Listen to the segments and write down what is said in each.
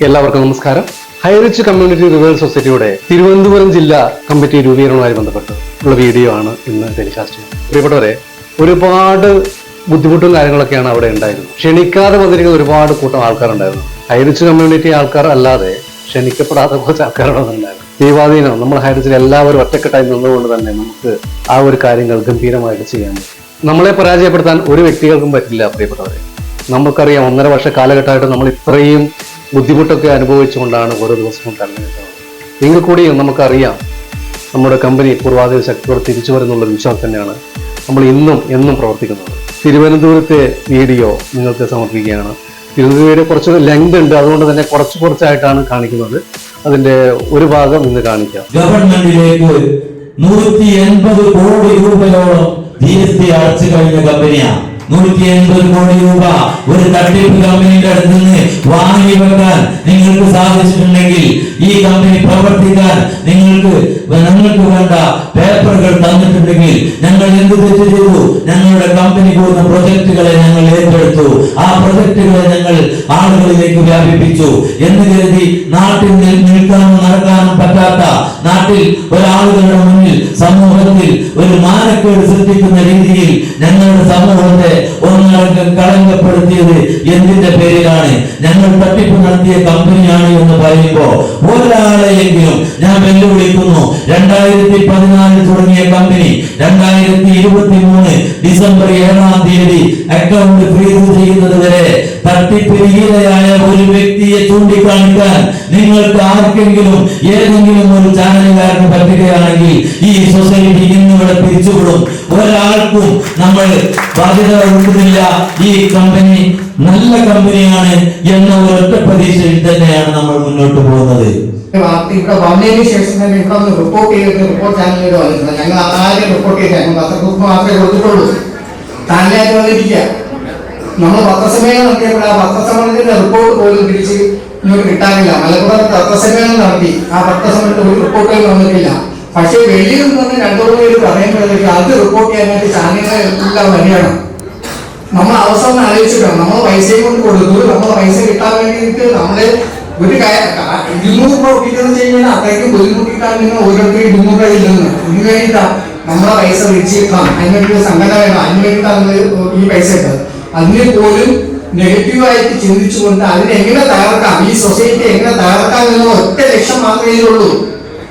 എല്ലാവർക്കും നമസ്കാരം. Highrich community reverse സൊസൈറ്റിയുടെ തിരുവനന്തപുരം ജില്ലാ കമ്മിറ്റി രൂപീകരണവുമായി ബന്ധപ്പെട്ട് ഉള്ള വീഡിയോ ആണ് ഇന്ന് ടെലികാസ്റ്റ് പ്രിയപ്പെട്ടവരെ ഒരുപാട് ബുദ്ധിമുട്ടും കാര്യങ്ങളൊക്കെയാണ് അവിടെ ഉണ്ടായിരുന്നത്. ക്ഷണിക്കാതെ വന്നിരിക്കുന്ന ഒരുപാട് കൂട്ടം ആൾക്കാരുണ്ടായിരുന്നു. ഹൈറിച്ച് കമ്മ്യൂണിറ്റി ആൾക്കാർ അല്ലാതെ ക്ഷണിക്കപ്പെടാത്ത കുറച്ച് ആൾക്കാരുണ്ടായിരുന്നു ദൈവാധീനം നമ്മൾ ഹൈറിച്ചിൽ എല്ലാവരും ഒറ്റക്കെട്ടായി നിന്നുകൊണ്ട് തന്നെ നമുക്ക് ആ ഒരു കാര്യങ്ങൾ ഗംഭീരമായിട്ട് ചെയ്യാൻ പറ്റും. നമ്മളെ പരാജയപ്പെടുത്താൻ ഒരു വ്യക്തികൾക്കും പറ്റില്ല പ്രിയപ്പെട്ടവരെ. നമുക്കറിയാം ഒന്നര വർഷ കാലഘട്ടമായിട്ട് നമ്മൾ ഇത്രയും ബുദ്ധിമുട്ടൊക്കെ അനുഭവിച്ചുകൊണ്ടാണ് ഓരോ ദിവസവും കടന്നു വരുന്നത് എങ്കിൽ കൂടിയും നമുക്കറിയാം നമ്മുടെ കമ്പനി പൂർവാധിക ശക്തിയോടെ തിരിച്ചു വരുന്നുള്ള വിശ്വാസം തന്നെയാണ് നമ്മൾ ഇന്നും എന്നും പ്രവർത്തിക്കുന്നത്. തിരുവനന്തപുരത്തെ വീഡിയോ നിങ്ങൾക്ക് സമർപ്പിക്കുകയാണ്. തിരുവനന്തപുരം കുറച്ച് ലെങ്ത് ഉണ്ട്. അതുകൊണ്ട് തന്നെ കുറച്ച് കുറച്ചായിട്ടാണ് കാണിക്കുന്നത്. അതിന്റെ ഒരു ഭാഗം ഇന്ന് കാണിക്കാം. ഗവൺമെന്റിലേക്ക് നൂറ്റി എൺപത് കോടി രൂപയോളം ജി എസ് ടി അടച്ചു കഴിഞ്ഞ കമ്പനിയാണ്. നൂറ്റി എൺപത് കോടി രൂപ ഒരു തട്ടിപ്പ് കമ്പനിയുടെ അടുത്ത് നിന്ന് വാങ്ങി വെക്കാൻ നിങ്ങൾക്ക് സാധിച്ചിട്ടുണ്ടെങ്കിൽ ഈ കമ്പനി പ്രവർത്തിക്കാൻ നിങ്ങൾക്ക് ഞങ്ങൾക്ക് വേണ്ട പേപ്പറുകൾ തന്നിട്ടുണ്ടെങ്കിൽ ഞങ്ങൾ എന്ത് തെറ്റ് ചെയ്തു? ഞങ്ങളുടെ കമ്പനി പോകുന്ന പ്രൊജക്ടുകളെ ഞങ്ങൾ ഏറ്റെടുത്തു. ആ പ്രൊജക്ടുകളെ ഞങ്ങൾ ആളുകളിലേക്ക് വ്യാപിപ്പിച്ചു. എന്ന് കരുതി നാട്ടിൽ നിൽ- നിൽക്കാനും നടക്കാനും പറ്റാത്ത നാട്ടിൽ ഒരാളുകളുടെ മുന്നിൽ സമൂഹത്തിൽ ഒരു മാനക്കേട് സൃഷ്ടിക്കുന്ന രീതിയിൽ ഞങ്ങളുടെ സമൂഹത്തെ ഒന്നടങ്കം കളങ്കപ്പെടുത്തിയത് എന്തിന്റെ പേരിലാണ്? ഞങ്ങൾ തട്ടിപ്പ് നടത്തിയ കമ്പനിയാണ് എന്ന് പറയുമ്പോ ഒരാളെയെങ്കിലും ഞാൻ വെല്ലുവിളിക്കുന്നു. രണ്ടായിരത്തി പതിനാലിൽ തുടങ്ങിയ കമ്പനി രണ്ടായിരത്തി ഇരുപത്തി മൂന്ന് ഡിസംബർ ഏഴാം തീയതി അക്കൗണ്ട് ഫ്രീസ് ചെയ്യുന്നത് വരെ തട്ടിപ്പിരിയിലയായ ഒരു വ്യക്തിയെ ചൂണ്ടിക്കാണിക്കാൻ നിങ്ങൾക്ക് ആർക്കെങ്കിലും ഏതെങ്കിലും ഒരു ചാനലുകാരന് പറ്റുകയാണെങ്കിൽ ഈ സൊസൈറ്റി ഇന്നിവിടെ പിരിച്ചുവിടും. ഒരാൾക്കും നമ്മൾ ബാധ്യത കൊടുക്കുന്നില്ല ഈ കമ്പനി നല്ല കമ്പനിയാണ് എന്ന ഒരൊറ്റ പ്രതീക്ഷയിൽ തന്നെയാണ് നമ്മൾ മുന്നോട്ട് പോകുന്നത്. ഇവിടെ വന്നതിന് ശേഷം തന്നെ ഇവിടെ ഒന്ന് റിപ്പോർട്ട് ചെയ്തിട്ട് റിപ്പോർട്ട് ചാനലിൽ വന്നിട്ടുണ്ട്. ഞങ്ങൾ ആദ്യം റിപ്പോർട്ട് ചെയ്ത. പത്രക്കുറിപ്പ് മാത്രമേ കൊടുത്തിട്ടുള്ളൂ. ചാനലായിട്ട് വന്നിരിക്കുക നമ്മൾ പത്രസമ്മേളനം നടത്തിയപ്പോൾ ആ പത്രസമ്മേളനത്തിന്റെ റിപ്പോർട്ട് പോലും തിരിച്ച് നമുക്ക് കിട്ടാനില്ല. മലപ്പുറം പത്രസമ്മേളനം നടത്തി. ആ പത്രസമ്മേളനത്തിൽ ഒരു റിപ്പോർട്ടുകൾ വന്നിട്ടില്ല. പക്ഷേ വെളിയിൽ നിന്ന് രണ്ടോളം പേര് പറയുമ്പോഴത്തേക്ക് അത് റിപ്പോർട്ട് ചെയ്യാനായിട്ട് ചാനലുകളെല്ലാം വരികയാണ് നമ്മൾ അവസാനം ആലോചിച്ചിട്ടാണ്. നമ്മൾ പൈസയും കൊണ്ട് കൊടുത്തു. നമ്മൾ പൈസ കിട്ടാൻ വേണ്ടിയിട്ട് നമ്മൾ ഒരു ഇരുന്നൂറ് രൂപ ഒപ്പിക്കുന്നത് കഴിഞ്ഞാൽ അത്രയ്ക്ക് ബുദ്ധിമുട്ടിക്കാൻ നിങ്ങൾ ഓരോരുത്തരും ഇരുന്നൂറ് രൂപ ഇല്ലെന്ന് ഇതിന് വേണ്ടിയിട്ടാ നമ്മളെ പൈസ തിരിച്ചു കിട്ടണം അതിന് വേണ്ടി സംഘടന വേണം അതിന് വേണ്ടിയിട്ടാണ് ഈ പൈസ ഇട്ടത്. അതിന് പോലും നെഗറ്റീവായിട്ട് ചിന്തിച്ചുകൊണ്ട് അതിനെ എങ്ങനെ തകർക്കാം? ഈ സൊസൈറ്റി എങ്ങനെ തകർക്കാം എന്ന ഒറ്റ ലക്ഷ്യം മാത്രമേ ഉള്ളൂ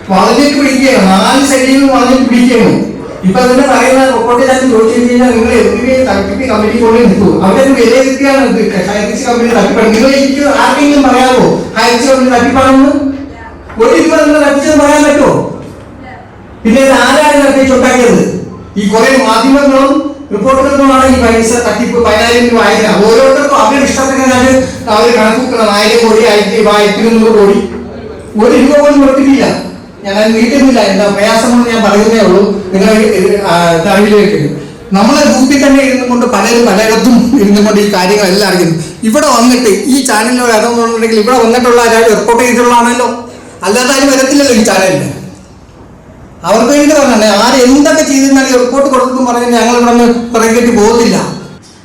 വളഞ്ഞിട്ട് പിടിക്കുകയാണ്. നാല് ശരീരം വളഞ്ഞിട്ട് പിടിക്കുകയാണ്. ഇപ്പൊ അതിന്റെ പറയുന്ന റിപ്പോർട്ട് ഞാൻ ചോദിച്ചു കഴിഞ്ഞാൽ നിങ്ങൾ എന്തിനെ തട്ടിപ്പി കമ്പനി കൊണ്ട് നിൽക്കൂ? അവിടെ വിലയിരുത്തിയാണ് ഹൈറിച്ച് കമ്പനി തട്ടിപ്പാണ്. നിങ്ങൾ എനിക്ക് ആർക്കെങ്കിലും പറയാമോ? ഹൈറിച്ച് കമ്പനി തട്ടിപ്പാണെന്ന്? ഒരു രൂപ നിങ്ങൾ തട്ടിച്ചെന്ന് പറയാൻ പറ്റുമോ? പിന്നെ ആരാണ് തട്ടിച്ചുണ്ടാക്കിയത് ഈ കുറെ മാധ്യമങ്ങളും റിപ്പോർട്ടുകളുമാണ് ഈ പൈസ തട്ടിപ്പ് പതിനായിരം രൂപ ആയിരം ഓരോരുത്തർക്കും അവരുടെ ഇഷ്ടത്തിനാണ് അവർ കണക്കൂക്കണം ആയിരം കോടി ആയിരത്തി ആയിരത്തി ഇരുന്നൂറ് കോടി. ഒരു രൂപ പോലും കൊടുത്തിട്ടില്ല ഞാൻ അത് എന്താ പ്രയാസമെന്ന് ഞാൻ പറയുന്നേ ഉള്ളൂ. നിങ്ങൾ അറിവിലേക്ക് നമ്മളെ ഗ്രൂപ്പിൽ തന്നെ ഇരുന്നു കൊണ്ട് പലരും പലയിടത്തും ഇരുന്നു കൊണ്ട് ഈ കാര്യങ്ങളെല്ലാം അറിയുന്നു. ഇവിടെ വന്നിട്ട് ഈ ചാനലിൽ എന്നുണ്ടെങ്കിൽ ഇവിടെ വന്നിട്ടുള്ള ആരും റിപ്പോർട്ട് ചെയ്തിട്ടുള്ളതാണല്ലോ. അല്ലാതെ ആരും വരത്തില്ലല്ലോ ഈ ചാനലിൽ അവർക്ക് വേണ്ടി പറഞ്ഞേ ആര് എന്തൊക്കെ ചെയ്തിരുന്നാലും റിപ്പോർട്ട് കൊടുക്കും പറഞ്ഞു ഞങ്ങൾ ഇവിടെ പുറകേറ്റ് പോകത്തില്ല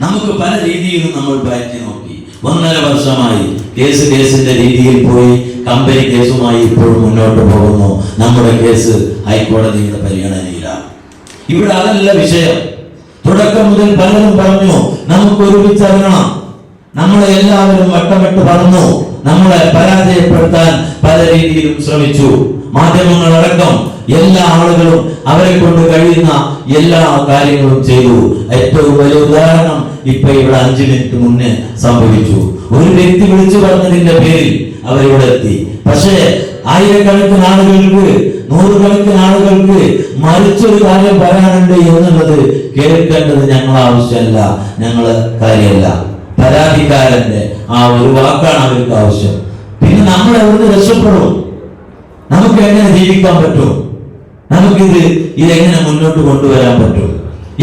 നമുക്ക് പല രീതിയിലും നമ്മൾ പയറ്റി നോക്കി. ഒന്നര വർഷമായി കേസ് കേസിന്റെ രീതിയിൽ പോയി കമ്പനി കേസുമായി ഇപ്പോഴും മുന്നോട്ട് പോകുന്നു. നമ്മുടെ കേസ് ഹൈക്കോടതിയുടെ പരിഗണനയിലാണ് ഇവിടെ അതല്ല വിഷയം. തുടക്കം മുതൽ പലരും പറഞ്ഞു നമുക്ക് ഒരുമിച്ച് ഇറങ്ങണം നമ്മളെ എല്ലാവരും വട്ടമിട്ട് പറഞ്ഞു നമ്മളെ പരാജയപ്പെടുത്താൻ പല രീതിയിലും ശ്രമിച്ചു. മാധ്യമങ്ങളടക്കം എല്ലാ ആളുകളും അവരെ കൊണ്ട് കഴിയുന്ന എല്ലാ കാര്യങ്ങളും ചെയ്തു. ഏറ്റവും വലിയ ഉദാഹരണം ഇപ്പൊ ഇവിടെ അഞ്ചു മിനിറ്റ് മുന്നേ സംഭവിച്ചു. ഒരു വ്യക്തി വിളിച്ചു പറഞ്ഞതിന്റെ പേരിൽ അവരിവിടെ എത്തി. പക്ഷേ ആയിരക്കണക്കിന് ആളുകൾക്ക് നൂറുകണക്കിന് ആളുകൾക്ക് മറിച്ചൊരു കാര്യം പറയാനുണ്ട് എന്നുള്ളത് കേൾക്കേണ്ടത് ഞങ്ങളെ ആവശ്യമല്ല ഞങ്ങൾ കാര്യമല്ല. പരാതിക്കാരന്റെ ആ ഒരു വാക്കാണ് അവർക്ക് ആവശ്യം. പിന്നെ നമ്മൾ എവിടുന്ന് രക്ഷപ്പെടും? നമുക്ക് എങ്ങനെ ജീവിക്കാൻ പറ്റും? നമുക്കിത് ഇതെങ്ങനെ മുന്നോട്ട് കൊണ്ടുവരാൻ പറ്റും?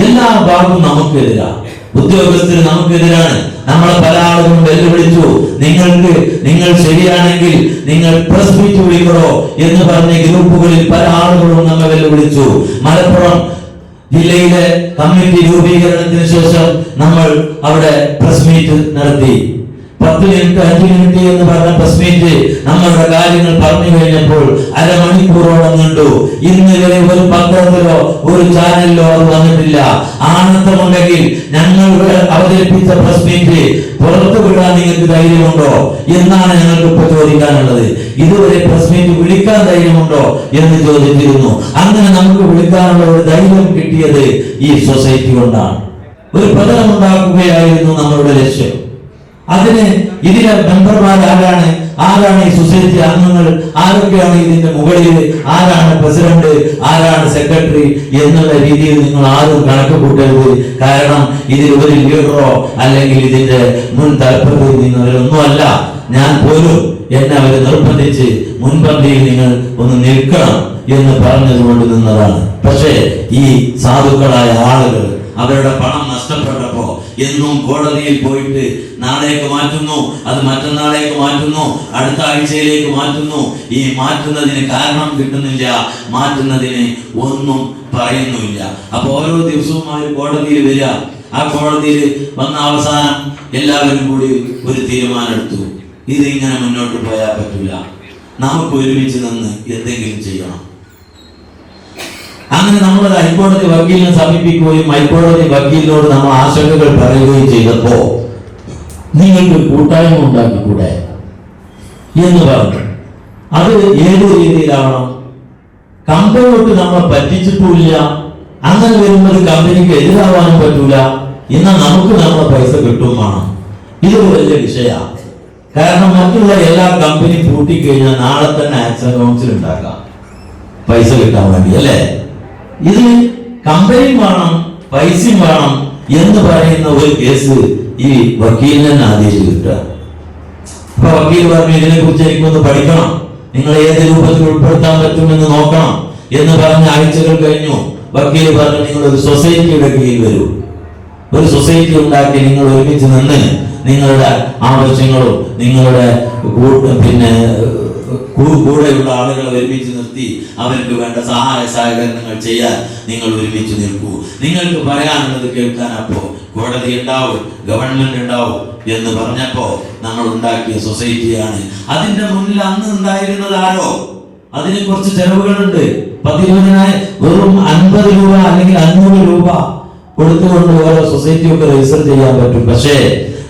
എല്ലാ ഭാഗവും നമുക്കെതിരാണ് ഉദ്യോഗസ്ഥർ നമുക്കെതിരാണ്. നമ്മളെ പല ആളുകളും വെല്ലുവിളിച്ചു. നിങ്ങൾക്ക് നിങ്ങൾ ശരിയാണെങ്കിൽ നിങ്ങൾ പ്രസ് വിളിക്കണോ എന്ന് പറഞ്ഞ ഗ്രൂപ്പുകളിൽ പല ആളുകളും നമ്മെ വെല്ലുവിളിച്ചു. മലപ്പുറം ജില്ലയിലെ കമ്മിറ്റി രൂപീകരണത്തിന് ശേഷം നമ്മൾ അവിടെ പ്രസ് മീറ്റ് നടത്തി. പത്ത് മിനിറ്റ് എന്ന് പറഞ്ഞ പ്രസ് നമ്മളുടെ കാര്യങ്ങൾ പറഞ്ഞു കഴിഞ്ഞപ്പോൾ അരമണിക്കൂറോളം നീണ്ടു. ഇന്ന് വരെ ഒരു പത്രത്തിലോ ഒരു ചാനലിലോ അത് വന്നിട്ടില്ല. ആനന്ദമുണ്ടെങ്കിൽ ഞങ്ങൾ അവതരിപ്പിച്ച പ്രസ് മീറ്റ് പുറത്തു വിടാൻ നിങ്ങൾക്ക് ധൈര്യമുണ്ടോ? എന്നാണ് ഞങ്ങൾക്ക് ഇപ്പൊ ചോദിക്കാനുള്ളത്. ഇതുവരെ പ്രസ് വിളിക്കാൻ ധൈര്യമുണ്ടോ എന്ന് ചോദിച്ചിരുന്നു. അങ്ങനെ നമുക്ക് വിളിക്കാനുള്ള ഒരു ധൈര്യം കിട്ടിയത് ഈ സൊസൈറ്റി കൊണ്ടാണ്. ഒരു പ്രതലമുണ്ടാക്കുകയായിരുന്നു നമ്മളുടെ ലക്ഷ്യം. അതിന് ഇതിലെ മെമ്പർമാർ ആരാണ്? ആരാണ് ഈ സൊസൈറ്റി അംഗങ്ങൾ? ആരൊക്കെയാണ് ഇതിന്റെ മുകളിൽ ആരാണ് പ്രസിഡന്റ്? ആരാണ് സെക്രട്ടറി? എന്നുള്ള രീതിയിൽ നിങ്ങൾ ആരും കണക്ക് കൂട്ടരുത്. കാരണം ഇതിൽ ഒരു ലീഡറോ അല്ലെങ്കിൽ ഇതിന്റെ മുൻ തലപ്പത്തിൽ നിന്നവരൊന്നുമല്ല. ഞാൻ പോലും എന്നെ അവർ നിർബന്ധിച്ച് മുൻപന്തിയിൽ നിങ്ങൾ ഒന്ന് നിൽക്കണം എന്ന് പറഞ്ഞതുകൊണ്ട് നിന്നതാണ്. പക്ഷേ ഈ സാധുക്കളായ ആളുകൾ അവരുടെ പണം നഷ്ടപ്പെട്ടപ്പോ എന്നും കോടതിയിൽ പോയിട്ട് നാളേക്ക് മാറ്റുന്നു അത് മറ്റന്നാളേക്ക് മാറ്റുന്നു അടുത്ത ആഴ്ചയിലേക്ക് മാറ്റുന്നു. ഈ മാറ്റുന്നതിന് കാരണം കിട്ടുന്നില്ല മാറ്റുന്നതിന് ഒന്നും പറയുന്നുമില്ല. അപ്പൊ ഓരോ ദിവസവും അവർ കോടതിയിൽ വരിക. ആ കോടതിയിൽ വന്ന അവസാനം എല്ലാവരും കൂടി ഒരു തീരുമാനം എടുത്തു ഇത് ഇങ്ങനെ മുന്നോട്ട് പോയാൽ പറ്റില്ല നമുക്ക് ഒരുമിച്ച് നിന്ന് എന്തെങ്കിലും ചെയ്യണം. അങ്ങനെ നമ്മൾ ഹൈക്കോടതി വക്കീലിനെ സമീപിക്കുകയും ഹൈക്കോടതി വക്കീലിനോട് നമ്മൾ ആശങ്കകൾ പറയുകയും ചെയ്തപ്പോ നിങ്ങൾക്ക് കൂട്ടായ്മ ഉണ്ടാക്കിക്കൂടെ എന്ന് പറഞ്ഞു. അത് ഏത് രീതിയിലാണ്? കമ്പനിയോട്ട് നമ്മളെ പറ്റിച്ചിട്ടില്ല. അങ്ങനെ വരുമ്പോൾ കമ്പനിക്ക് എതിരാവാനും പറ്റൂല. എന്നാൽ നമുക്ക് നമ്മളെ പൈസ കിട്ടും വേണം. ഇതൊരു വലിയ വിഷയമാണ് കാരണം മറ്റുള്ള എല്ലാ കമ്പനി പൂട്ടിക്കഴിഞ്ഞാൽ നാളെ തന്നെ ആക്ഷൻ കൗൺസിൽ ഉണ്ടാക്കാം. പൈസ കിട്ടാൻ വേണ്ടി അല്ലേ? ഇത് കമ്പനിയും വേണം പൈസയും വേണം എന്ന് പറയുന്ന ഒരു കേസ് ഈ വക്കീലിനെ ആദേശിച്ചു കിട്ടുക അപ്പൊ വക്കീൽ പറഞ്ഞു ഇതിനെ കുറിച്ച് എനിക്കൊന്ന് പഠിക്കണം. നിങ്ങൾ ഏത് രൂപത്തിൽ ഉൾപ്പെടുത്താൻ പറ്റുമെന്ന് നോക്കണം. എന്ന് പറഞ്ഞ ആഴ്ചകൾ കഴിഞ്ഞു. വക്കീൽ പറഞ്ഞു നിങ്ങൾ ഒരു സൊസൈറ്റിയുടെ കീഴിൽ വരൂ. ഒരു സൊസൈറ്റി ഉണ്ടാക്കി നിങ്ങൾ ഒരുമിച്ച് നിന്ന് നിങ്ങളുടെ ആവശ്യങ്ങളും നിങ്ങളുടെ പിന്നെ കൂടെയുള്ള ആളുകളെ ഒരുമിച്ച് നിർത്തി അവർക്ക് വേണ്ട സഹായ സഹകരണങ്ങൾ ചെയ്യാൻ നിങ്ങൾ ഒരുമിച്ച് നിൽക്കൂ. നിങ്ങൾക്ക് പറയാനുള്ളത് കേൾക്കാൻ അപ്പോ കോടതി ഉണ്ടാവും ഗവൺമെന്റ് ഉണ്ടാവും എന്ന് പറഞ്ഞപ്പോ നമ്മൾ ഉണ്ടാക്കിയ സൊസൈറ്റിയാണ്. അതിന്റെ മുന്നിൽ അന്ന് ഉണ്ടായിരുന്നത് അതിന് കുറച്ച് ചെലവുകളുണ്ട്. പതിമൂന്നിനായി വെറും അൻപത് രൂപ അല്ലെങ്കിൽ അഞ്ഞൂറ് രൂപ കൊടുത്തുകൊണ്ട് ഓരോ സൊസൈറ്റിയൊക്കെ രജിസ്റ്റർ ചെയ്യാൻ പറ്റും. പക്ഷേ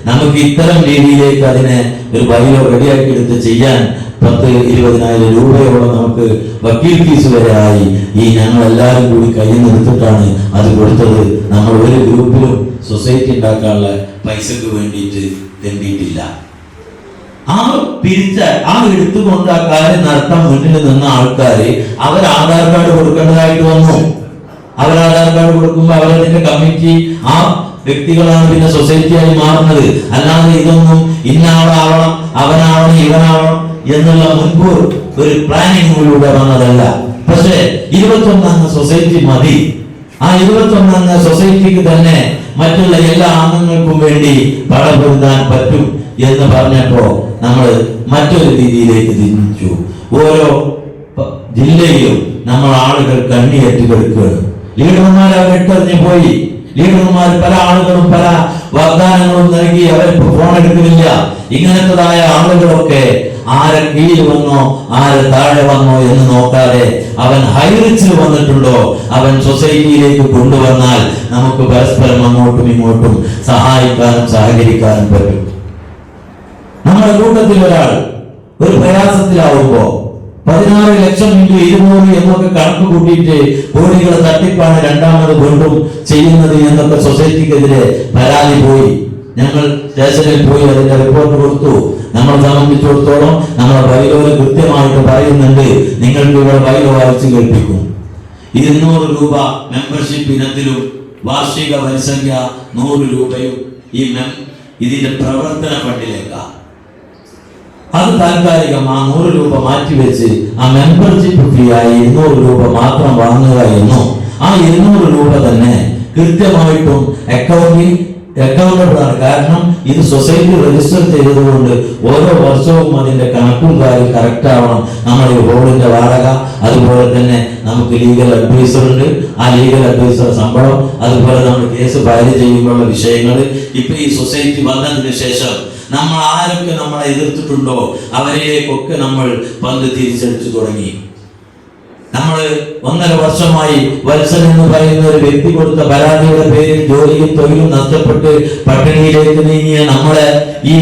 നമുക്ക് ഇത്തരം രീതിയിലേക്ക് അതിനെ ഒരു ബൈലോ റെഡിയാക്കി എടുത്ത് ചെയ്യാൻ പത്ത് ഇരുപതിനായിരം രൂപയോളം നമുക്ക് വക്കീൽ ഫീസ് വരെ ആയി. ഈ ഞങ്ങൾ എല്ലാവരും കൂടി കയ്യിൽ നിന്നെടുത്തിട്ടാണ് അത് കൊടുത്തത്. നമ്മൾ ഒരു ഗ്രൂപ്പിലും സൊസൈറ്റി ഉണ്ടാക്കാനുള്ള പൈസക്ക് വേണ്ടിയിട്ട് തെണ്ടിയിട്ടില്ല. ആ പിരിച്ച ആ എടുത്തുകൊണ്ട് ആ കാര്യം നടത്താൻ മുന്നിൽ നിന്ന ആൾക്കാര് അവർ ആധാർ കാർഡ് കൊടുക്കേണ്ടതായിട്ട് വന്നു. അവർ ആധാർ കാർഡ് കൊടുക്കുമ്പോൾ അവരതിന്റെ കമ്മിറ്റി ആ വ്യക്തികളാണ് പിന്നെ സൊസൈറ്റിയായി മാറുന്നത്. അല്ലാതെ ഇതൊന്നും ഇന്നാളാവണം അവനാവണം ഇവനാവണം. എന്നുള്ള മുൻകൂർ ഒരു പ്ലാനിങ്ങിലൂടെ വന്നതല്ല. പക്ഷേ ഇരുപത്തൊന്നംഗ സൊസൈറ്റി മതി. ആ ഇരുപത്തൊന്നംഗ സൊസൈറ്റിക്ക് തന്നെ മറ്റുള്ള എല്ലാ അംഗങ്ങൾക്കും വേണ്ടി പടപൊരുതാൻ പറ്റും എന്ന് പറഞ്ഞപ്പോ നമ്മൾ മറ്റൊരു രീതിയിലേക്ക് തിരിച്ചു. ഓരോ ജില്ലയിലും നമ്മൾ ആളുകൾ കണ്ണിയേറ്റ് കൊടുക്കുകയാണ്. ലീഡർമാർ അവരിട്ടെറിഞ്ഞു പോയി. ലീഡർമാർ പല ആളുകളും പല വാഗ്ദാനങ്ങളും നൽകി അവർ ഫോൺ എടുക്കുന്നില്ല. ഇങ്ങനത്തതായ ആളുകളൊക്കെ ആരെ കീഴിൽ വന്നോ ആരെ താഴെ വന്നോ എന്ന് നോക്കാതെ അവൻ ഹൈറിച്ചിൽ വന്നിട്ടുണ്ടോ? അവൻ സൊസൈറ്റിയിലേക്ക് കൊണ്ടുവന്നാൽ നമുക്ക് പരസ്പരം അങ്ങോട്ടും ഇങ്ങോട്ടും സഹായിക്കാനും സഹകരിക്കാനും പറ്റും. നമ്മുടെ കൂട്ടത്തിൽ ഒരാൾ ഒരു പ്രയാസത്തിലാവുമ്പോ പതിനാറ് ലക്ഷം ഇന്റു ഇരുന്നൂറ് എന്നൊക്കെ കണക്ക് കൂട്ടിയിട്ട് കോടികളെ തട്ടിപ്പാണ് രണ്ടാമത് വീണ്ടും ചെയ്യുന്നത് എന്നൊക്കെ സൊസൈറ്റിക്കെതിരെ പരാതി പോയി. ഞങ്ങൾ സ്റ്റേഷനിൽ പോയി അതിന്റെ റിപ്പോർട്ട് കൊടുത്തു. നമ്മളെ സംബന്ധിച്ചിടത്തോളം നമ്മളെ ബൈലോയിൽ കൃത്യമായിട്ട് പറയുന്നുണ്ട്. നിങ്ങൾക്ക് ഇവിടെ ബൈലോ വായിച്ചു കേൾപ്പിക്കും. ഇരുന്നൂറ് രൂപ മെമ്പർഷിപ്പ് ഇനത്തിലും വാർഷിക വരിസംഖ്യ നൂറ് രൂപയും ഈ മെം ഇതിന്റെ പ്രവർത്തന ഫണ്ടിലേക്കാണ് അത് താൽക്കാലികം ആ നൂറ് രൂപ മാറ്റിവെച്ച് ആ മെമ്പർഷിപ്പ് ഫീ ആയി ഇരുന്നൂറ് രൂപ മാത്രം വാങ്ങുക എന്നും ആ ഇരുന്നൂറ് രൂപ തന്നെ കൃത്യമായിട്ടും അക്കൗണ്ടിൽ ആണ് കാരണം ഇത് സൊസൈറ്റി രജിസ്റ്റർ ചെയ്തതുകൊണ്ട് ഓരോ വർഷവും അതിന്റെ കണക്കും കാര്യം കറക്റ്റ് ആവണം. നമ്മൾ ഈ ഹോളിന്റെ വാടക അതുപോലെ തന്നെ നമുക്ക് ലീഗൽ അഡ്വൈസർ ഉണ്ട്. ആ ലീഗൽ അഡ്വൈസർ ശമ്പളം അതുപോലെ നമ്മൾ കേസ് ഫയൽ ചെയ്യുമ്പോഴുള്ള വിഷയങ്ങൾ. ഇപ്പൊ ഈ സൊസൈറ്റി വന്നതിന് ശേഷം നമ്മൾ ആരൊക്കെ നമ്മളെ എതിർത്തിട്ടുണ്ടോ അവരെയൊക്കെ നമ്മൾ പന്ത് തിരിച്ചടിച്ചു തുടങ്ങി. നമ്മൾ ഒന്നര വർഷമായി വത്സൻ എന്ന് പറയുന്ന ഒരു വ്യക്തി കൊടുത്ത പരാതിയുടെ പേരിൽ ജോലിയും തൊഴിലും നഷ്ടപ്പെട്ട് പട്ടിണിയിലേക്ക് നീങ്ങിയ നമ്മളെ ഈ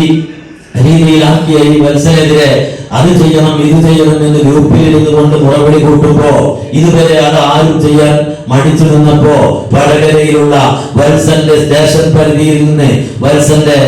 രീതിയിലാക്കിയ ഈ വത്സനെതിരെ അത് ചെയ്യണം ഇത് ചെയ്യണം എന്ന് ഗ്രൂപ്പിൽ ഇരുന്ന് കൊണ്ട് മുറവിളി കൂട്ടുമ്പോ ഇതുവരെ അത് ആരും ചെയ്യാൻ മടിച്ചു നിന്നപ്പോ വടകരയിലുള്ള വത്സന്റെ സ്റ്റേഷൻ പരിധിയിൽ നിന്ന് വത്സന്റെ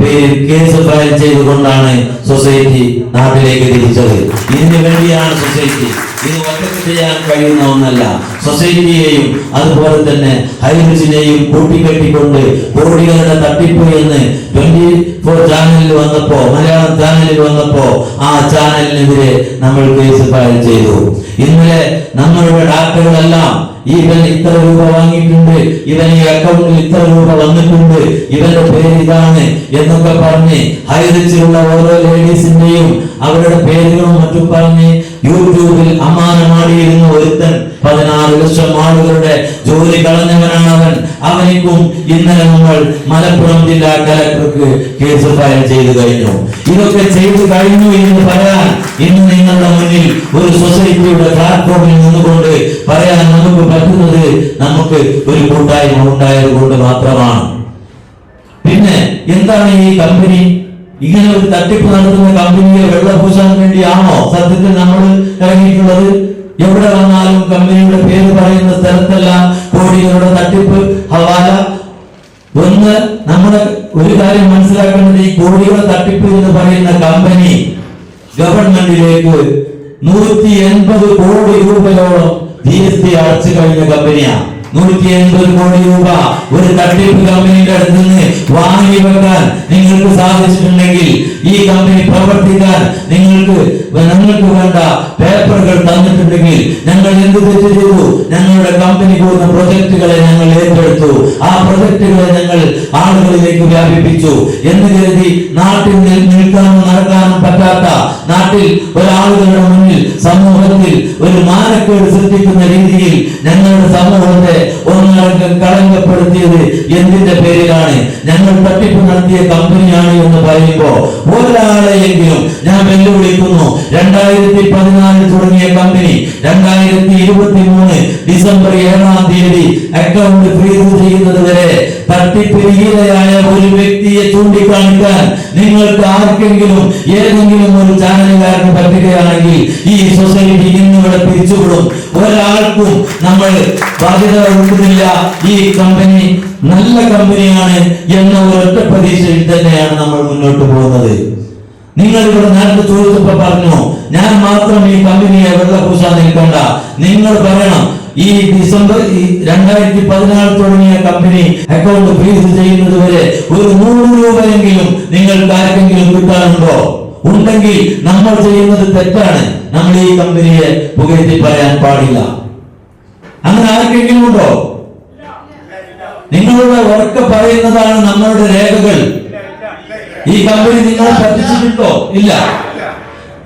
പേരിൽ കേസ് ഫയൽ ചെയ്തുകൊണ്ടാണ് സൊസൈറ്റി നാട്ടിലേക്ക് തിരിച്ചത്. ഇതിനു വേണ്ടിയാണ് സൊസൈറ്റി ഇത് ഒറ്റയ്ക്ക് ചെയ്യാൻ കഴിയുന്ന ഒന്നല്ല സൊസൈറ്റിയെയും അതുപോലെ തന്നെ ഹൈറിസിനെയും കൂട്ടിക്കെട്ടിക്കൊണ്ട് കോടികളുടെ തട്ടിപ്പ് എന്ന് ട്വന്റി ഫോർ ചാനലിൽ വന്നപ്പോ മലയാളം ചാനലിൽ വന്നപ്പോ ആ ചാനലിനെതിരെ നമ്മൾ കേസ് ഫയൽ ചെയ്തു. ഇന്നലെ നമ്മളുടെ ഡാറ്റകളെല്ലാം ഇവൻ ഇത്ര രൂപ വാങ്ങിയിട്ടുണ്ട് ഇവൻ ഈ അക്കൗണ്ടിൽ ഇത്ര രൂപ വന്നിട്ടുണ്ട് ഇവന്റെ പേര് ഇതാണ് എന്നൊക്കെ പറഞ്ഞ് ഹൈറിച്ചിലുള്ള ഓരോ ലേഡീസിന്റെയും അവരുടെ പേരുകളും മറ്റും പറഞ്ഞ് യൂട്യൂബിൽ അമ്മാനമാടിയിരുന്ന ഒരുത്തൻ പതിനാറ് ലക്ഷം ആളുകളുടെ ജോലി കളഞ്ഞവനാണ് അവൻ അവനിക്കും ഇന്നലെ നമ്മൾ മലപ്പുറം ജില്ലാ കലക്ടർക്ക് കേസ് ഫയൽ ചെയ്തു കഴിഞ്ഞു. ഇതൊക്കെ ചെയ്തു കഴിഞ്ഞു എന്ന് പറയാൻ ഇന്ന് നിങ്ങളുടെ മുന്നിൽ ഒരു സൊസൈറ്റിയുടെ പ്ലാറ്റ്ഫോമിൽ നിന്നുകൊണ്ട് പറയാൻ നമുക്ക് പറ്റുന്നത് നമുക്ക് ഒരു കൂട്ടായ്മ ഉണ്ടായത് കൊണ്ട് മാത്രമാണ്. പിന്നെ എന്താണ് ഈ കമ്പനി? ഇങ്ങനെ ഒരു തട്ടിപ്പ് നടത്തുന്ന കമ്പനിയെ വെള്ളപൂശാൻ വേണ്ടിയാണോ സത്യത്തിൽ നമ്മൾ ഇറങ്ങിയിട്ടുള്ളത്? എവിടെ വന്നാലും കമ്പനിയുടെ പേര് പറയുന്ന സ്ഥലത്തെല്ലാം കോടികളുടെ തട്ടിപ്പ്. ഹവാല ഒന്ന് നമ്മുടെ ഒരു കാര്യം മനസ്സിലാക്കേണ്ടത് ഈ കോടികളുടെ തട്ടിപ്പ് എന്ന് പറയുന്ന കമ്പനി ഗവൺമെന്റിലേക്ക് നൂറ്റി എൺപത് കോടി രൂപയോളം ജി എസ് ടി അടച്ചു കഴിഞ്ഞ കമ്പനിയാണ്. നൂറ്റി എൺപത് കോടി രൂപ ഒരു തട്ടിപ്പ് കമ്പനിയുടെ അടുത്ത് നിന്ന് വാങ്ങി വെക്കാൻ നിങ്ങൾക്ക് സാധിച്ചിട്ടുണ്ടെങ്കിൽ ഈ കമ്പനി പ്രവർത്തിക്കാൻ നിങ്ങൾക്ക് ഞങ്ങൾക്ക് വേണ്ട പേപ്പറുകൾ തന്നിട്ടുണ്ടെങ്കിൽ ഞങ്ങൾ എന്ത് തെറ്റ് ചെയ്തു? ഞങ്ങളുടെ കമ്പനി പോകുന്ന പ്രൊജക്ടുകളെ ഞങ്ങൾ ഏറ്റെടുത്തു. ആ പ്രൊജക്ടുകളെ ഞങ്ങൾ ആളുകളിലേക്ക് വ്യാപിപ്പിച്ചു. എന്ന് കരുതി നാട്ടിൽ നിൽ- നിൽക്കാനും നടക്കാനും പറ്റാത്ത നാട്ടിൽ ഒരാളുകളുടെ മുന്നിൽ സമൂഹത്തിൽ ഒരു മാനക്കേട് സൃഷ്ടിക്കുന്ന രീതിയിൽ ഞങ്ങളുടെ സമൂഹത്തെ ഒന്നടങ്കം കളങ്കപ്പെടുത്തിയത് എന്തിന്റെ പേരിലാണ്? ഞങ്ങൾ തട്ടിപ്പ് നടത്തിയ കമ്പനിയാണ് എന്ന് പറയുമ്പോ ഒരാളെയെങ്കിലും ഞാൻ വെല്ലുവിളിക്കുന്നു. രണ്ടായിരത്തി പതിനാലിൽ തുടങ്ങിയ കമ്പനി രണ്ടായിരത്തി ഇരുപത്തി മൂന്ന് ഡിസംബർ ഏഴാം തീയതി അക്കൗണ്ട് ഫ്രീസ് ചെയ്യുന്നത് വരെ തട്ടിപ്പിന് ഇരയായ ഒരു വ്യക്തിയെ ചൂണ്ടിക്കാണിക്കാൻ നിങ്ങൾക്ക് ആർക്കെങ്കിലും ഏതെങ്കിലും ഒരു ചാനലുകാരന് പറ്റുകയാണെങ്കിൽ ഈ സൊസൈറ്റി ഇന്നിവിടെ പിരിച്ചുവിടും. ഒരാൾക്കും നമ്മൾ ബാധ്യത കൊടുക്കുന്നില്ല ഈ കമ്പനി നല്ല കമ്പനിയാണ് എന്ന ഒരൊറ്റ പ്രതീക്ഷയിൽ തന്നെയാണ് നമ്മൾ മുന്നോട്ട് പോകുന്നത്. നിങ്ങൾ ഇവിടെ നേരത്തെ ചോദിച്ചപ്പോ പറഞ്ഞു ഞാൻ മാത്രം ഈ കമ്പനിയെ വെള്ളപൂശാൻ നിൽക്കണ്ട. നിങ്ങൾ പറയണം ഈ ഡിസംബർ രണ്ടായിരത്തി പതിനാറ് തുടങ്ങിയ കമ്പനി അക്കൗണ്ട് ഫ്രീസ് ചെയ്യുന്നത് വരെ ഒരു നൂറ് രൂപയെങ്കിലും നിങ്ങൾക്ക് ആർക്കെങ്കിലും കിട്ടാനുണ്ടോ ഉണ്ടെങ്കിൽ നമ്മൾ ചെയ്യുന്നത് തെറ്റാണ്. നമ്മൾ ഈ കമ്പനിയെ പുകഴ്ത്തി പറയാൻ പാടില്ല. അങ്ങനെ ആർക്കെങ്കിലും ഉണ്ടോ? നിങ്ങളുടെ ഉറക്കെ പറയുന്നതാണ് നമ്മളുടെ രേഖകൾ. ഈ കമ്പനി നിങ്ങളെ പറ്റിച്ചിട്ടുണ്ടോ? ഇല്ല.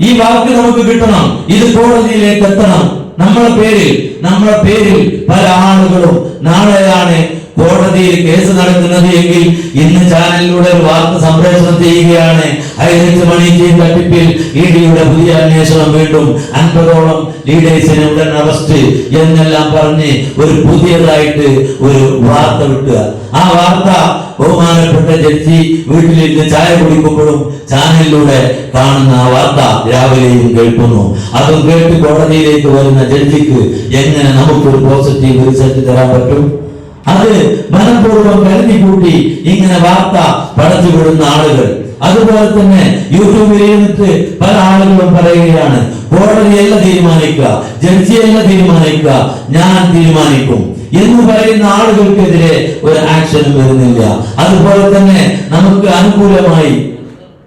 ഈ വാക്ക് നമുക്ക് കിട്ടണം. ഇത് കോടതിയിലേക്ക് എത്തണം. നമ്മളെ പേരിൽ നമ്മളെ പേരിൽ പല ആളുകളും നാളെയാണ് കോടതിയിൽ കേസ് നടക്കുന്നത് എങ്കിൽ ഇന്ന് ചാനലിലൂടെ ഒരു വാർത്ത സംപ്രേഷണം ചെയ്യുകയാണ്. ഹൈറേഞ്ച് മണി തട്ടിപ്പിൽ ഇ ഡിയുടെ പുതിയ അന്വേഷണം വീണ്ടും അൻപതോളം ലീഡേഴ്സിനെ ഉടൻ അറസ്റ്റ് എന്നെല്ലാം പറഞ്ഞ് ഒരു പുതിയതായിട്ട് ഒരു വാർത്ത വിട്ടുക ആ വാർത്ത ബഹുമാനപ്പെട്ട ജഡ്ജി വീട്ടിലിരുന്ന് ചായ കുടിക്കുമ്പോഴും ചാനലിലൂടെ കാണുന്ന ആ വാർത്ത രാവിലെയും കേൾക്കുന്നു. അതും കേട്ട് കോടതിയിലേക്ക് വരുന്ന ജഡ്ജിക്ക് എങ്ങനെ നമുക്കൊരു പോസിറ്റീവ് റിസൾട്ട് തരാൻ പറ്റും? അത് മനഃപൂർവം കരുതി കൂട്ടി ഇങ്ങനെ വാർത്ത പടച്ചുവിടുന്ന ആളുകൾ. അതുപോലെ തന്നെ യൂട്യൂബിൽ പല ആളുകളും പറയുകയാണ് കോടതിയല്ല തീരുമാനിക്കുക ജഡ്ജിയല്ല തീരുമാനിക്കുക ഞാൻ തീരുമാനിക്കും. എന്ന് പറയുന്ന ആളുകൾക്കെതിരെ ഒരു ആക്ഷനും വരുന്നില്ല. അതുപോലെ തന്നെ നമുക്ക് അനുകൂലമായി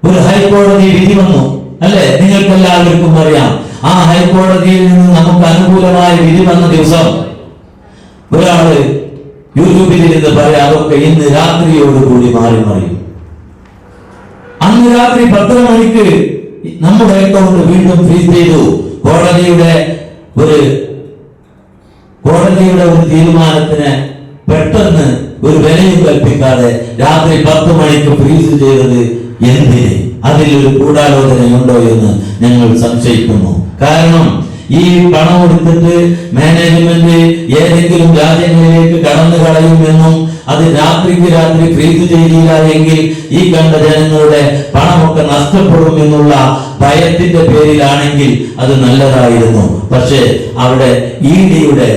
ഒരു ഹൈക്കോടതി വിധി വന്നു അല്ലെ? നിങ്ങൾക്ക് എല്ലാവർക്കും അറിയാം. ആ ഹൈക്കോടതിയിൽ നിന്ന് നമുക്ക് അനുകൂലമായ വിധി വന്ന ദിവസം ഒരാൾ യൂട്യൂബിൽ നിന്ന് പറയാം അതൊക്കെ ഇന്ന് രാത്രിയോടുകൂടി മാറി മാറി. അന്ന് രാത്രി പത്തര മണിക്ക് നമ്മുടെ അക്കൗണ്ട് വീണ്ടും ഫ്രീസ് ചെയ്തു. കോടതിയുടെ ഒരു കോടതിയുടെ ഒരു തീരുമാനത്തിന് പെട്ടെന്ന് ഒരു വിലയും കൽപ്പിക്കാതെ രാത്രി പത്ത് മണിക്ക് ഫ്രീസ് ചെയ്തത് എന്തിന്? അതിലൊരു ഗൂഢാലോചനയുണ്ടോ എന്ന് ഞങ്ങൾ സംശയിക്കുന്നു. കാരണം ഈ പണം കൊടുത്തിട്ട് മാനേജ്മെന്റ് ഏതെങ്കിലും രാജ്യങ്ങളിലേക്ക് കടന്നു കളയുമെന്നും അത് രാത്രിക്ക് രാത്രി ഫ്രീസ് ചെയ്തില്ല എങ്കിൽ ഈ കണ്ട ജനങ്ങളുടെ പണമൊക്കെ നഷ്ടപ്പെടും എന്നുള്ള ഭയത്തിന്റെ പേരിലാണെങ്കിൽ അത് നല്ലതായിരുന്നു. പക്ഷേ അവിടെ ഇ ഡിയുടെ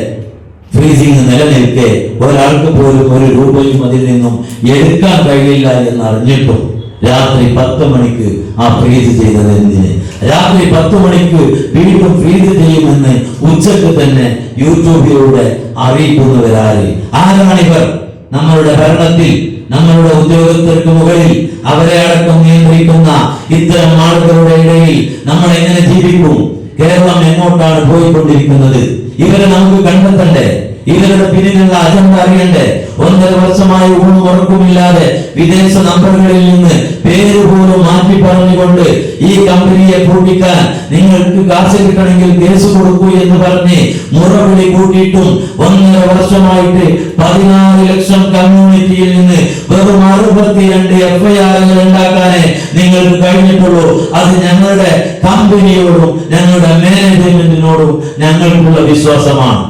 ഫ്രീസിംഗ് നിലനിൽക്കെ ഒരാൾക്ക് പോലും ഒരു രൂപയും അതിൽ നിന്നും എടുക്കാൻ കഴിയില്ല എന്ന് അറിഞ്ഞിട്ടും രാത്രി പത്ത് മണിക്ക് ആ ഫ്രീസ് ചെയ്തത് എന്തിന്? രാത്രി പത്ത് മണിക്ക് വീണ്ടും ഫീഡ് ചെയ്യുമെന്ന് ഉച്ചയ്ക്ക് തന്നെ യൂട്യൂബിലൂടെ അറിയിക്കുന്നവരാര്? ആരാണിവർ നമ്മളുടെ ഭരണത്തിൽ നമ്മളുടെ ഉദ്യോഗസ്ഥർക്ക് മുകളിൽ അവരെ അടക്കം നിയന്ത്രിക്കുന്ന ഇത്തരം ആളുകളുടെ ഇടയിൽ നമ്മൾ എങ്ങനെ ജീവിക്കും? കേരളം എങ്ങോട്ടാണ് പോയിക്കൊണ്ടിരിക്കുന്നത്? ഇവരെ നമുക്ക് കണ്ടെത്തണ്ടേ? ഇവരുടെ പിന്നിലുള്ള അജണ്ട അറിയണ്ടേ? ഒന്നര വർഷമായി ഊണും ഉറക്കുമില്ലാതെ വിദേശ നമ്പറുകളിൽ നിന്ന് പേര് പോലും മാറ്റി പറഞ്ഞുകൊണ്ട് ഈ കമ്പനിയെ പൂട്ടിക്കാൻ നിങ്ങൾക്ക് കാശ് കിട്ടണമെങ്കിൽ കേസ് കൊടുക്കൂ എന്ന് പറഞ്ഞ് മുറവിളി കൂട്ടിയിട്ടും ഒന്നര വർഷമായിട്ട് പതിനാറ് ലക്ഷം കമ്മ്യൂണിറ്റിയിൽ നിന്ന് വെറും അറുപത്തിരണ്ട് എഫ്ഐആറുകൾ ഉണ്ടാക്കാനേ നിങ്ങൾക്ക് കഴിഞ്ഞിട്ടുള്ളൂ. അത് ഞങ്ങളുടെ കമ്പനിയോടും ഞങ്ങളുടെ മാനേജ്മെന്റിനോടും ഞങ്ങൾക്കുള്ള വിശ്വാസമാണ്.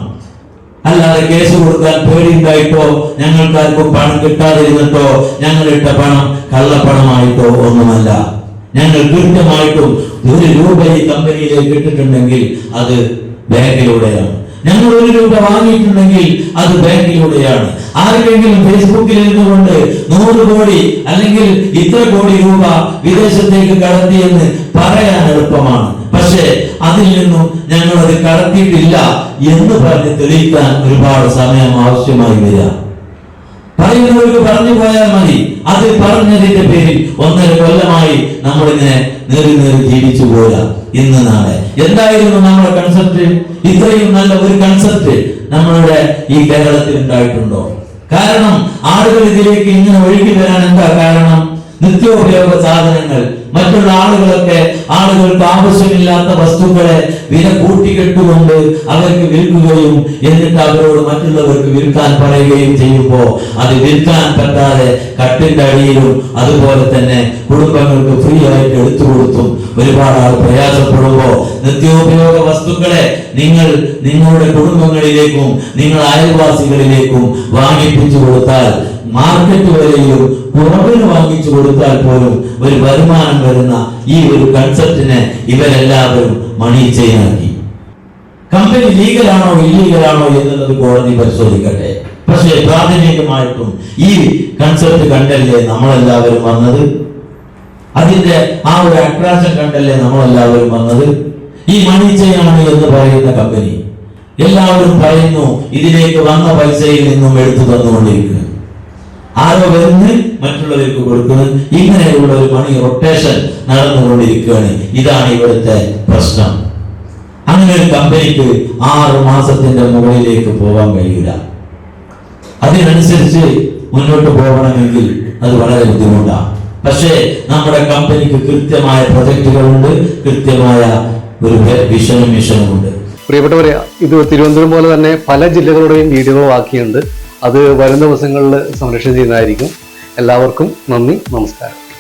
അല്ലാതെ കേസ് കൊടുക്കാൻ പേടിയുണ്ടായിട്ടോ? ഞങ്ങൾക്കാർക്കും പണം കിട്ടാതിരുന്നിട്ടോ? ഞങ്ങളിട്ട പണം കള്ളപ്പണമായിട്ടോ ഒന്നുമല്ല. ഞങ്ങൾ കൃത്യമായിട്ടും ഒരു രൂപ ഈ കമ്പനിയിലേക്ക് ഇട്ടിട്ടുണ്ടെങ്കിൽ അത് ബാങ്കിലൂടെയാണ്. ഞങ്ങൾ ഒരു രൂപ വാങ്ങിയിട്ടുണ്ടെങ്കിൽ അത് ബാങ്കിലൂടെയാണ്. ആർക്കെങ്കിലും ഫേസ്ബുക്കിൽ ഇരുന്നുകൊണ്ട് നൂറ് കോടി അല്ലെങ്കിൽ ഇത്ര കോടി രൂപ വിദേശത്തേക്ക് കടത്തിയെന്ന് പറയാൻ എളുപ്പമാണ്. പക്ഷേ അതിൽ നിന്നും ഞങ്ങൾ അത് കടത്തിയിട്ടില്ല എന്ന് പറഞ്ഞ് തെളിയിക്കാൻ ഒരുപാട് സമയം ആവശ്യമായി വരിക. പറയുന്നവർക്ക് പറഞ്ഞു പോയാൽ മതി. അത് പറഞ്ഞതിന്റെ പേരിൽ ഒന്നര കൊല്ലമായി നമ്മളിങ്ങനെ നേറി നേറി ജീവിച്ചു പോരാ ഇന്ന് നാളെ. എന്തായിരുന്നു നമ്മുടെ കൺസെപ്റ്റ് ഇത്രയും നല്ല ഒരു കൺസെപ്റ്റ് നമ്മളുടെ ഈ കേരളത്തിൽ ഉണ്ടായിട്ടുണ്ടോ? കാരണം ആളുകൾ ഇതിലേക്ക് ഇങ്ങനെ ഒഴുകി വരാൻ എന്താ കാരണം? നിത്യോപയോഗ സാധനങ്ങൾ മറ്റുള്ള ആളുകളൊക്കെ ആളുകൾക്ക് ആവശ്യമില്ലാത്ത വസ്തുക്കളെ വില കൂട്ടിക്കെട്ടുകൊണ്ട് അവർക്ക് വിൽക്കുകയും എന്നിട്ട് അവരോട് മറ്റുള്ളവർക്ക് വിൽക്കാൻ പറയുകയും ചെയ്യുമ്പോൾ അത് വിൽക്കാൻ പറ്റാതെ കട്ടിന്റെ അടിയിലും അതുപോലെ തന്നെ കുടുംബങ്ങൾക്ക് ഫ്രീ ആയിട്ട് എടുത്തു കൊടുത്തും ഒരുപാട് ആൾ പ്രയാസപ്പെടുമ്പോൾ നിത്യോപയോഗ വസ്തുക്കളെ നിങ്ങൾ നിങ്ങളുടെ കുടുംബങ്ങളിലേക്കും നിങ്ങൾ അയൽവാസികളിലേക്കും വാങ്ങിപ്പിച്ചു കൊടുത്താൽ മാർക്കറ്റ് വിലയിലും കുറവിന് വാങ്ങിച്ചു കൊടുത്താൽ പോലും ഒരു വരുമാനം വരുന്ന ഈ ഒരു കൺസെപ്റ്റിനെ ഇവരെല്ലാവരും മണി ചെയ്യാക്കി കമ്പനി ലീഗലാണോ ഇല്ലീഗലാണോ എന്നുള്ളത് കോടതി പരിശോധിക്കട്ടെ. പക്ഷേ പ്രാഥമികമായിട്ടും ഈ കൺസെപ്റ്റ് കണ്ടല്ലേ നമ്മളെല്ലാവരും വന്നത്? അതിന്റെ ആ ഒരു അട്രാക്ഷൻ കണ്ടല്ലേ നമ്മളെല്ലാവരും വന്നത്? ഈ മണി ചെയ്യാണ് എന്ന് പറയുന്ന കമ്പനി എല്ലാവരും പറയുന്നു ഇതിലേക്ക് വന്ന പൈസയിൽ നിന്നും എടുത്തു തന്നുകൊണ്ടിരിക്കുന്നു ആരോ വരുന്ന് മറ്റുള്ളവർക്ക് കൊടുക്കുന്നത്. ഇങ്ങനെയുള്ള ഒരു മണി റൊട്ടേഷൻ നടന്നുകൊണ്ടിരിക്കുകയാണ്. ഇതാണ് ഇവിടുത്തെ പ്രശ്നം. അങ്ങനെ ഒരു കമ്പനിക്ക് ആറ് മാസത്തിന്റെ മുകളിലേക്ക് പോകാൻ കഴിയില്ല. അതിനനുസരിച്ച് മുന്നോട്ട് പോകണമെങ്കിൽ അത് വളരെ ബുദ്ധിമുട്ടാണ്. പക്ഷേ നമ്മുടെ കമ്പനിക്ക് കൃത്യമായ പ്രൊജക്ടുകളുണ്ട് കൃത്യമായ ഒരു വിഷനും മിഷനും ഉണ്ട് പ്രിയപ്പെട്ടവരെ ഇത് തിരുവനന്തപുരം പോലെ തന്നെ പല ജില്ലകളുടെയും വീഡിയോ ബാക്കിയുണ്ട്. അത് വരും ദിവസങ്ങളിൽ സംരക്ഷണം ചെയ്യുന്നതായിരിക്കും. എല്ലാവർക്കും നന്ദി നമസ്കാരം.